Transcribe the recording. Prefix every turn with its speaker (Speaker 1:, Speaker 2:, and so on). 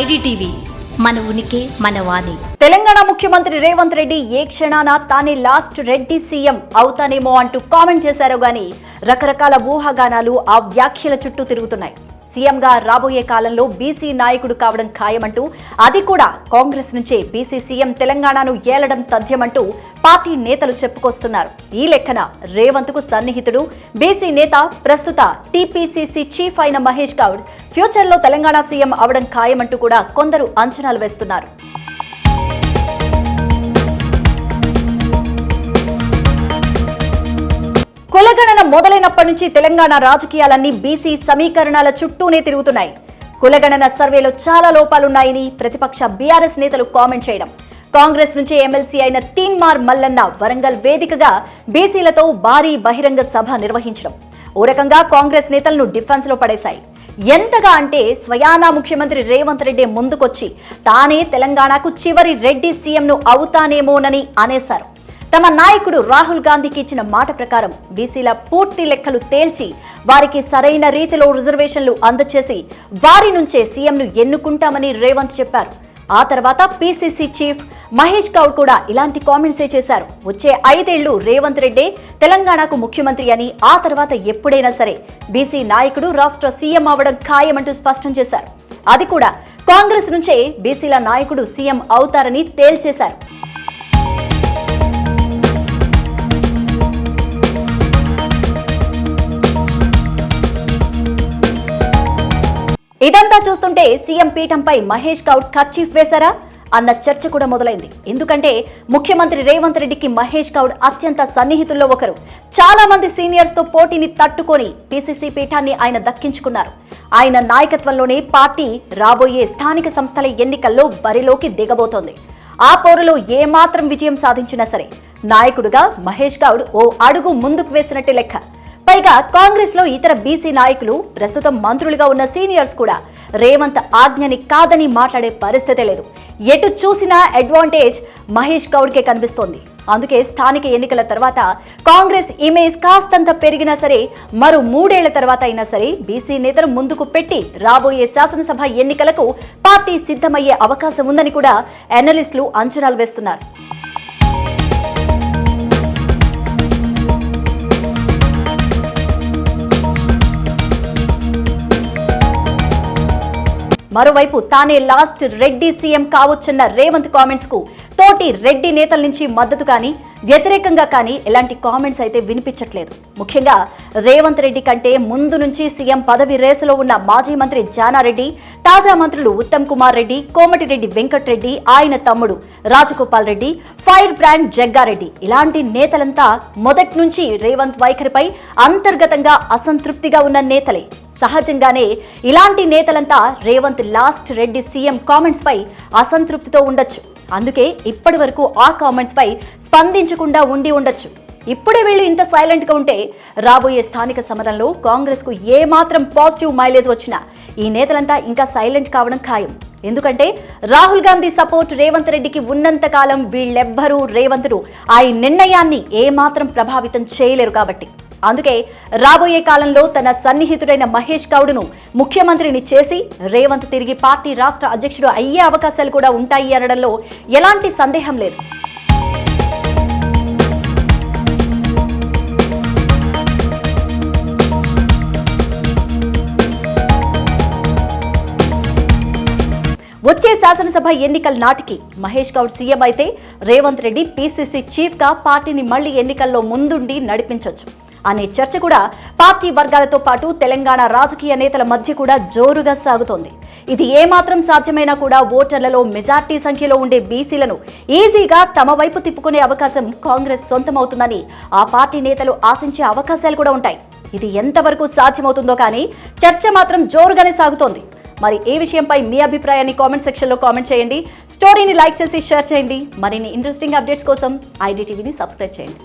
Speaker 1: IDTV మన ఉనికి మన వాణి.
Speaker 2: తెలంగాణ ముఖ్యమంత్రి రేవంత్ రెడ్డి ఏ క్షణాన తానే లాస్ట్ రెడ్డి సీఎం అవుతానేమో అంటూ కామెంట్ చేశారో గాని రకరకాల ఊహాగానాలు ఆ వ్యాఖ్యల చుట్టూ తిరుగుతున్నాయి. సీఎంగా రాబోయే కాలంలో బీసీ నాయకుడు కావడం ఖాయమంటూ అది కూడా కాంగ్రెస్ నుంచే బీసీ సీఎం తెలంగాణను ఏలడం తథ్యమంటూ పార్టీ నేతలు చెప్పుకొస్తున్నారు. ఈ లెక్కన రేవంత్కు సన్నిహితుడు బీసీ నేత ప్రస్తుత టీపీసీసీ చీఫ్ అయిన మహేష్ గౌడ్ ఫ్యూచర్లో తెలంగాణ సీఎం అవడం ఖాయమంటూ కూడా కొందరు అంచనాలు వేస్తున్నారు. మొదలైనప్పటి నుంచి తెలంగాణ రాజకీయాలన్నీ బీసీ సమీకరణాల చుట్టూనే తిరుగుతున్నాయి. కులగణన సర్వేలో చాలా లోపాలున్నాయని ప్రతిపక్ష బీఆర్ఎస్ నేతలు కామెంట్ చేయడం. కాంగ్రెస్ నుంచి ఎమ్మెల్సీ అయిన తీన్మార్ మల్లన్న వరంగల్ వేదికగా బీసీలతో భారీ బహిరంగ సభ నిర్వహించడం. ఓ రకంగా కాంగ్రెస్ నేతలను డిఫెన్స్లో పడేశాయి. ఎంతగా అంటే స్వయానా ముఖ్యమంత్రి రేవంత్ రెడ్డి ముందుకొచ్చి తానే తెలంగాణకు చివరి రెడ్డి సీఎంను అవుతానేమోనని అనేశారు. తమ నాయకుడు రాహుల్ గాంధీకి ఇచ్చిన మాట ప్రకారం బీసీల పూర్తి లెక్కలు తేల్చి వారికి సరైన రీతిలో రిజర్వేషన్లు అందచేసి వారి నుంచే సీఎంను ఎన్నుకుంటామని రేవంత్ చెప్పారు. ఆ తర్వాత పీసీసీ చీఫ్ మహేష్ గౌడ్ కూడా ఇలాంటి కామెంట్సే చేశారు. వచ్చే ఐదేళ్ళు రేవంత్ రెడ్డే తెలంగాణకు ముఖ్యమంత్రి అని ఆ తర్వాత ఎప్పుడైనా సరే బీసీ నాయకుడు రాష్ట్ర సీఎం అవడం ఖాయమంటూ స్పష్టం చేశారు. అది కూడా కాంగ్రెస్ నుంచే బీసీల నాయకుడు సీఎం అవుతారని తేల్చేశారు. ఇదంతా చూస్తుంటే సీఎం పీఠంపై మహేష్ గౌడ్ కర్చీఫ్ వేశారా? అన్న చర్చ కూడా మొదలైంది. ఎందుకంటే ముఖ్యమంత్రి రేవంత్ రెడ్డికి మహేష్ గౌడ్ అత్యంత సన్నిహితుల్లో ఒకరు. చాలా మంది సీనియర్స్తో పోటీని తట్టుకొని పీసీసీ పీఠాన్ని ఆయన దక్కించుకున్నారు. ఆయన నాయకత్వంలోనే పార్టీ రాబోయే స్థానిక సంస్థల ఎన్నికల్లో బరిలోకి దిగబోతోంది. ఆ పోరులో ఏమాత్రం విజయం సాధించినా సరే నాయకుడుగా మహేష్ గౌడ్ ఓ అడుగు ముందుకు వేసినట్టే లెక్క. పైగా కాంగ్రెస్లో ఇతర బీసీ నాయకులు ప్రస్తుతం మంత్రులుగా ఉన్న సీనియర్స్ కూడా రేవంత్ ఆజ్ఞని కాదని మాట్లాడే పరిస్థితే లేదు. ఎటు చూసినా అడ్వాంటేజ్ మహేష్ గౌడ్కే కనిపిస్తోంది. అందుకే స్థానిక ఎన్నికల తర్వాత కాంగ్రెస్ ఇమేజ్ కాస్తంత పెరిగినా సరే మరో మూడేళ్ళ తర్వాత అయినా సరే బీసీ నేతలు ముందుకు పెట్టి రాబోయే శాసనసభ ఎన్నికలకు పార్టీ సిద్ధమయ్యే అవకాశం ఉందని కూడా అనలిస్టులు అంచనాలు వేస్తున్నారు. మరోవైపు తానే లాస్ట్ రెడ్డి సీఎం కావచ్చన్న రేవంత్ కామెంట్స్కు తోటి రెడ్డి నేతల నుంచి మద్దతు కానీ వ్యతిరేకంగా కానీ ఎలాంటి కామెంట్స్ అయితే వినిపించట్లేదు. ముఖ్యంగా రేవంత్ రెడ్డి కంటే ముందు నుంచి సీఎం పదవి రేసులో ఉన్న మాజీ మంత్రి జానారెడ్డి తాజా మంత్రులు ఉత్తమ్ కుమార్ రెడ్డి కోమటిరెడ్డి వెంకట్రెడ్డి ఆయన తమ్ముడు రాజగోపాల్ రెడ్డి ఫైర్ బ్రాండ్ జగ్గారెడ్డి ఇలాంటి నేతలంతా మొదటి నుంచి రేవంత్ వైఖరిపై అంతర్గతంగా అసంతృప్తిగా ఉన్న నేతలే. సహజంగానే ఇలాంటి నేతలంతా Revanth last Reddy CM comments పై అసంతృప్తితో ఉండొచ్చు. అందుకే ఇప్పటి వరకు ఆ కామెంట్స్ పై స్పందించకుండా ఉండి ఉండొచ్చు. ఇప్పుడే వీళ్ళు ఇంత సైలెంట్గా ఉంటే రాబోయే స్థానిక సమరంలో కాంగ్రెస్కు ఏమాత్రం పాజిటివ్ మైలేజ్ వచ్చినా ఈ నేతలంతా ఇంకా సైలెంట్ కావడం ఖాయం. ఎందుకంటే రాహుల్ గాంధీ సపోర్ట్ రేవంత్ రెడ్డికి ఉన్నంతకాలం వీళ్ళెవ్వరూ రేవంత్ను ఆ నిర్ణయాన్ని ఏమాత్రం ప్రభావితం చేయలేరు కాబట్టి. అందుకే రాబోయే కాలంలో తన సన్నిహితుడైన మహేష్ గౌడ్ను ముఖ్యమంత్రిని చేసి రేవంత్ తిరిగి పార్టీ రాష్ట్ర అధ్యక్షుడు అయ్యే అవకాశాలు కూడా ఉంటాయి అనడంలో ఎలాంటి సందేహం లేదు. వచ్చే శాసనసభ ఎన్నికల నాటికి మహేష్ గౌడ్ సీఎం అయితే రేవంత్ రెడ్డి పీసీసీ చీఫ్గా పార్టీని మళ్ళీ ఎన్నికల్లో ముందుండి నడిపించొచ్చు. అనే చర్చ కూడా పార్టీ వర్గాలతో పాటు తెలంగాణ రాజకీయ నేతల మధ్య కూడా జోరుగా సాగుతోంది. ఇది ఏమాత్రం సాధ్యమైనా కూడా ఓటర్లలో మెజార్టీ సంఖ్యలో ఉండే బీసీలను ఈజీగా తమ వైపు తిప్పుకునే అవకాశం కాంగ్రెస్ సొంతమవుతుందని ఆ పార్టీ నేతలు ఆశించే అవకాశాలు కూడా ఉంటాయి. ఇది ఎంతవరకు సాధ్యమవుతుందో కానీ చర్చ మాత్రం జోరుగానే సాగుతోంది. మరి ఏ విషయంపై మీ అభిప్రాయాన్ని కామెంట్ సెక్షన్లో కామెంట్ చేయండి. స్టోరీని లైక్ చేసి షేర్ చేయండి. మరిన్ని ఇంట్రెస్టింగ్ అప్డేట్స్ కోసం ఐడి టీవీని సబ్స్క్రైబ్ చేయండి.